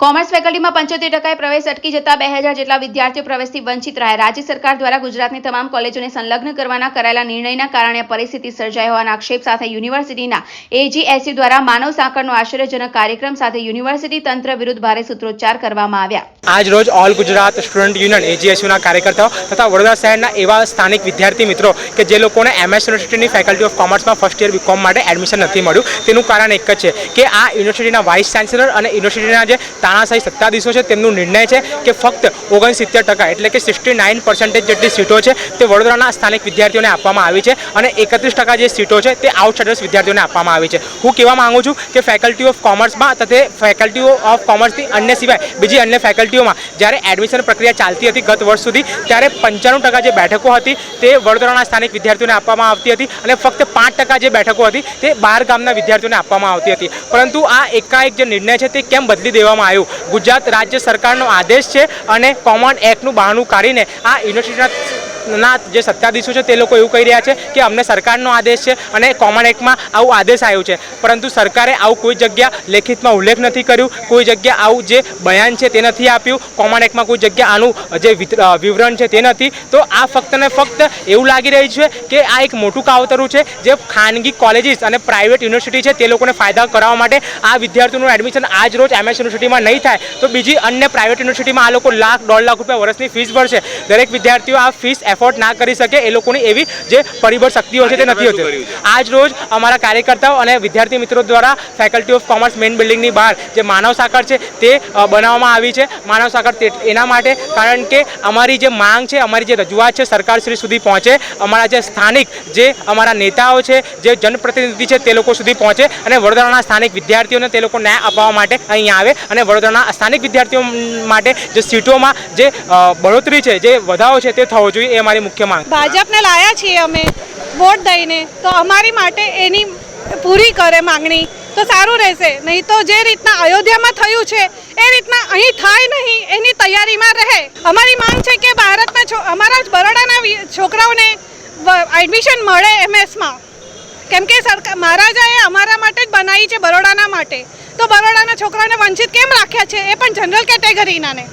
Commerce ફેકલ્ટીમાં પંચોતેર ટકાએ પ્રવેશ અટકી જતા બે હજાર જેટલા વિદ્યાર્થીઓ પ્રવેશથી વંચિત રહ્યા. રાજ્ય સરકાર દ્વારા ગુજરાતની તમામ કોલેજોને સંલગ્ન કરવાના કરાયેલા નિર્ણયના કારણે પરિસ્થિતિ સર્જાઈ હોવાના આક્ષેપ સાથે યુનિવર્સિટીના એજીએસયુ દ્વારા માનવ સાંકળનો આશ્ચર્યજનક કાર્યક્રમ સાથે યુનિવર્સિટી તંત્ર વિરુદ્ધ ભારે સૂત્રોચ્ચાર કરવામાં આવ્યા. આજ રોજ ઓલ ગુજરાત સ્ટુડન્ટ યુનિયન એજીએસયુના કાર્યકર્તાઓ તથા વડોદરા શહેરના એવા સ્થાનિક વિદ્યાર્થી મિત્રો કે જે લોકોને એમએસ યુનિવર્સિટીની ફેકલ્ટી ઓફ કોમર્સમાં ફર્સ્ટ યર બીકોમ માટે એડમિશન નથી મળ્યું. તેનું કારણ એક જ છે કે આ યુનિવર્સિટીના વાઇસ ચાન્સેલર અને યુનિવર્સિટીના જે તાનાશાહી સત્તાધીશો છે, તેમનું નિર્ણય છે કે ફક્ત ઓગણસિત્તેર ટકા એટલે કે સિક્સટી નાઇન પર્સન્ટેજ જેટલી સીટો છે, તે વડોદરાના સ્થાનિક વિદ્યાર્થીઓને આપવામાં આવી છે અને એકત્રીસ ટકા જે સીટો છે, તે આઉટસાઇડર્સ વિદ્યાર્થીઓને આપવામાં આવી છે. હું કહેવા માંગુ છું કે ફેકલ્ટી ઓફ કોમર્સમાં તથા ફેકલ્ટીઓ ઓફ કોમર્સથી અન્ય સિવાય બીજી અન્ય ફેકલ્ટીઓમાં જ્યારે એડમિશન પ્રક્રિયા ચાલતી હતી ગત વર્ષ સુધી, ત્યારે પંચાણું ટકા જે બેઠકો હતી, તે વડોદરાના સ્થાનિક વિદ્યાર્થીઓને આપવામાં આવતી હતી અને ફક્ત પાંચ ટકા જે બેઠકો હતી, તે બહાર ગામના વિદ્યાર્થીઓને આપવામાં આવતી હતી. પરંતુ આ એકાએક જે નિર્ણય છે, તે કેમ બદલી દેવામાં આવ્યું? ગુજરાત રાજ્ય સરકારનો આદેશ છે અને કોમન એક્ટનું બહાનું કાઢીને આ યુનિવર્સિટીના ના, જે સત્તાધીશો છે તે લોકો એવું કહી રહ્યા છે કે અમને સરકારનો આદેશ છે અને કોમન એક્ટમાં આવું આદેશ આવ્યો છે. પરંતુ સરકારે આવું કોઈ જગ્યા લેખિતમાં ઉલ્લેખ નથી કર્યું. કોઈ જગ્યા આવું જે બયાન છે તે નથી આપ્યું. કોમન એક્ટમાં કોઈ જગ્યા આનું જે વિવરણ છે તે નથી. તો આ ફક્ત ને ફક્ત એવું લાગી રહ્યું છે કે આ એક મોટું કાવતરું છે જે ખાનગી કોલેજીસ અને પ્રાઇવેટ યુનિવર્સિટી છે તે લોકોને ફાયદા કરાવવા માટે આ વિદ્યાર્થીઓનું એડમિશન આજ રોજ એમએસ યુનિવર્સિટીમાં નહીં થાય. તો બીજી અન્ય પ્રાઇવેટ યુનિવર્સિટીમાં આ લોકો લાખ, દોઢ લાખ રૂપિયા વર્ષની ફીસ ભરશે. દરેક વિદ્યાર્થીઓ આ ફીસ એફોર્ડ ના કરી શકે એ લોકોની એવી જે પરિબળ શક્તિઓ છે તે નથી હોતી. આજ રોજ અમારા કાર્યકર્તાઓ અને વિદ્યાર્થી મિત્રો દ્વારા ફેકલ્ટી ઓફ કોમર્સ મેઇન બિલ્ડિંગની બહાર જે માનવ સાંકળ છે તે બનાવવામાં આવી છે. માનવ સાંકળ તે- એના માટે કારણ કે અમારી જે માંગ છે અમારી જે રજૂઆત છે સરકારશ્રી સુધી પહોંચે અમારા જે સ્થાનિક જે અમારા નેતાઓ છે જે જનપ્રતિનિધિ છે તે લોકો સુધી પહોંચે અને વડોદરાના સ્થાનિક વિદ્યાર્થીઓને તે લોકો ન્યાય અપાવવા માટે અહીંયા આવે અને વડોદરાના સ્થાનિક વિદ્યાર્થીઓ માટે જે સીટોમાં જે બઢોતરી છે જે વધારો છે તે થવો જોઈએ અમારી મુખ્ય માંગ ભાજપને લાયા છીએ અમે વોટ દઈને. તો અમારી માટે એની પૂરી કરે માંગણી. તો સારું રહેશે. નહીં તો જે રીતના અયોધ્યામાં થયું છે, એ રીતના અહીં થાય નહીં. એની તૈયારીમાં રહે. અમારી માંગ છે કે ભારતના અમારા બરોડાના છોકરાઓને એડમિશન મળે એમએસમાં. કેમ કે સરકાર, મહારાજાએ અમારા માટે જ બનાવી છે બરોડાના માટે. તો બરોડાના છોકરાઓને વંચિત કેમ રાખ્યા છે? એ પણ જનરલ કેટેગરીનાને